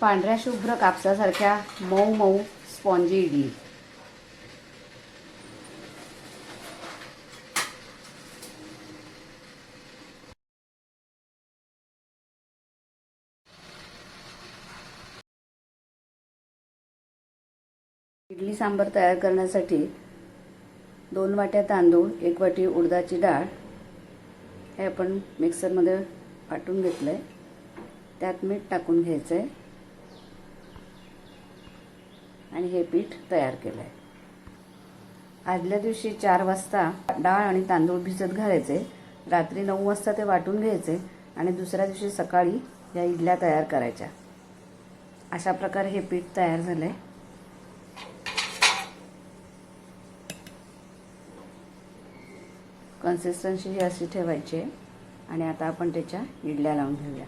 पांढऱ्या शुभ्र कापसासारख्या मऊ मऊ स्पॉन्जी इडली. इडली सांबर तयार करण्यासाठी दोन वाट्या तांदूळ एक वाटी उडदाची डाळ हे आपण मिक्सरमध्ये वाटून घेतलं आहे त्यात मीठ टाकून घ्यायचं आहे आणि हे पीठ तयार केलं आहे आदल्या दिवशी चार वाजता डाळ आणि तांदूळ भिजत घालायचे. रात्री नऊ वाजता ते वाटून घ्यायचे आणि दुसऱ्या दिवशी सकाळी या इडल्या तयार करायच्या. अशा प्रकारे हे पीठ तयार झालं आहे कन्सिस्टन्सी ही अशी ठेवायची आहे. आणि आता आपण त्याच्या इडल्या लावून घेऊया.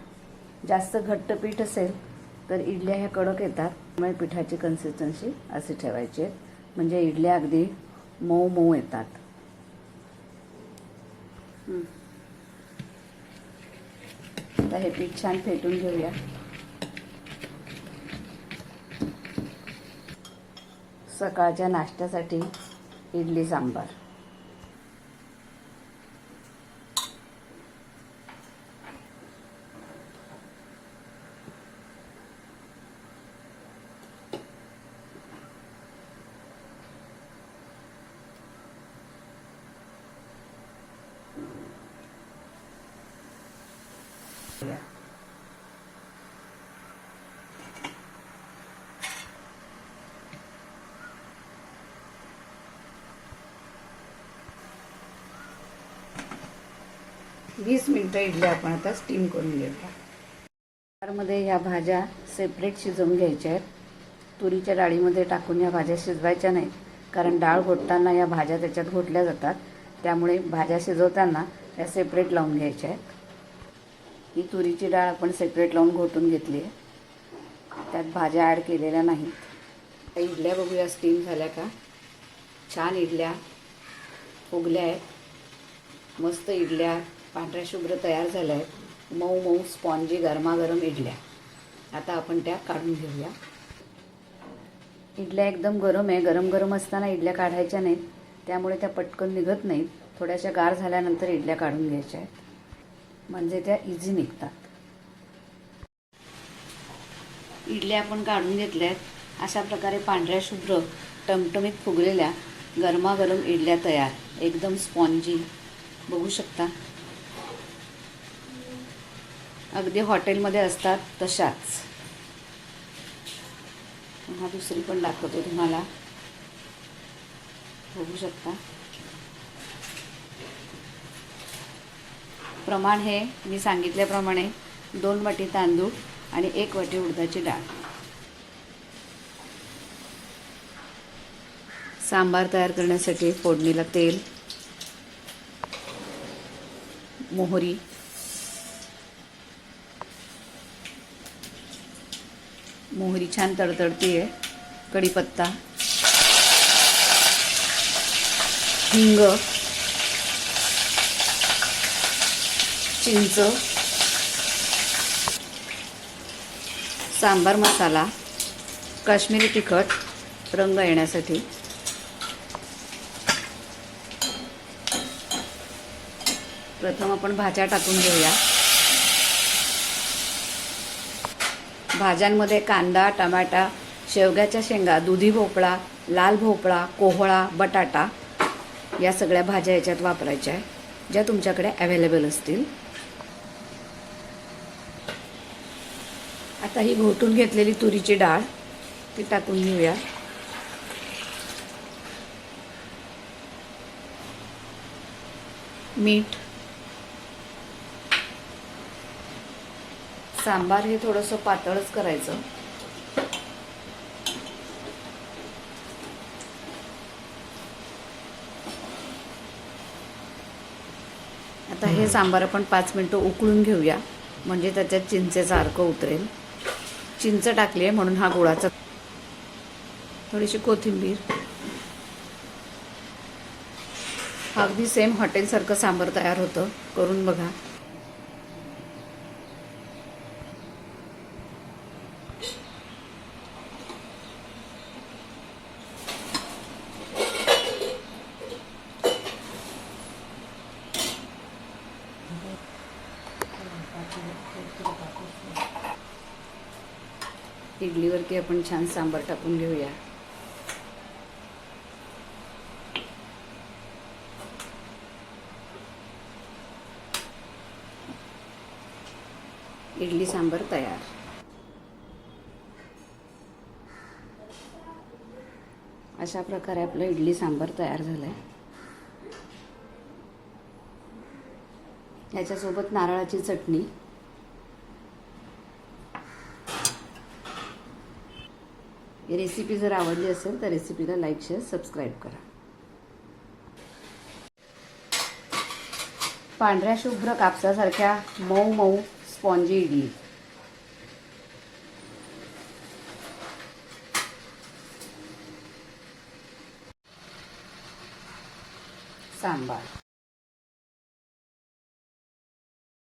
जास्त घट्ट पीठ असेल तर इडल्या ह्या कडक येतात. त्यामुळे पिठाची कन्सिस्टन्सी अशी ठेवायची आहे. म्हणजे इडल्या अगदी मऊ मऊ येतात. आता हे पीठ छान फेटून घेऊया. सकाळच्या नाश्त्यासाठी इडली सांबार. वीस मिनटं इडल्या आपण आता स्टीम करून घेऊया. ह्या भाज्या सेपरेट शिजवून घ्यायच्या आहेत. तुरीच्या डाळीमध्ये टाकून या भाज्या शिजवायच्या नाहीत. कारण डाळ घोटताना या भाज्या त्याच्यात घोटल्या जातात. त्यामुळे भाज्या शिजवताना या सेपरेट लावून घ्यायच्या आहेत. ही तुरीची डाळ आपण सेपरेट लावून घोटून घेतली आहे. त्यात भाज्या ॲड केलेल्या नाहीत. त्या इडल्या बघूया स्टीम झाल्या का? छान इडल्या फुगल्या आहेत. मस्त इडल्या पांढऱ्या शुभ्र तयार झाल्या आहेत. मऊ मऊ स्पॉन्जी गरमागरम इडल्या. आता आपण त्या काढून घेऊया. इडल्या एकदम गरम आहे. गरम गरम असताना इडल्या काढायच्या नाहीत. त्यामुळे त्या पटकन निघत नाहीत. थोड्याशा गार झाल्यानंतर इडल्या काढून घ्यायच्या आहेत. म्हणजे त्या इझी निघतात. इडल्या आपण काढून घेतल्या आहेत अशा प्रकारे पांढऱ्या शुभ्र टमटमीत फुगलेल्या गरमागरम इडल्या तयार. एकदम स्पॉन्जी बघू शकता. अगदी हॉटेलमध्ये असतात तशाच. हा दुसरी पण दाखवतो तुम्हाला. बघू शकता. प्रमाण हे मी सांगितल्याप्रमाणे दोन वाटी तांदूळ आणि एक वाटी उडदाची डाळ. सांबार तयार करण्यासाठी फोडणीला तेल मोहरी मोहरी छान तडतडती आहे कढीपत्ता हिंग चिंच सांबार मसाला काश्मीरी तिखट रंग येण्यासाठी. प्रथम आपण भाज्या टाकून घेऊया. भाज्यांमध्ये कांदा टमाटा शेवग्याच्या शेंगा दुधी भोपळा लाल भोपळा कोहळा बटाटा या सगळ्या भाज्या याच्यात वापरायच्या आहे ज्या तुमच्याकडे अवेलेबल असतील. आता ही घोटून घेतलेली तुरीची डाळ ती टाकून घेऊया. मीठ सांबार हे थोडंसं पातळच करायचं. आता हे सांबार आपण पाच मिनटं उकळून घेऊया म्हणजे त्याच्यात चिंचेचा अर्क उतरेल. चिंच टाकली आहे म्हणून हा गोळाचा. थोडीशी कोथिंबीर. अगदी सेम हॉटेलसारखं सांबार तयार होतं. करून बघा. इडलीवरती आपण छान सांबार टाकून घेऊया. इडली सांबार तयार. अशा प्रकारे आपलं इडली सांबार तयार झालं आहे याच्यासोबत नारळाची चटणी. रेसिपी जर आवडली असेल तर रेसिपीला लाईक शेअर सबस्क्राईब करा. पांढऱ्या शुभ्र कापसासारख्या मऊ मऊ स्पॉन्जी इडली सांबार.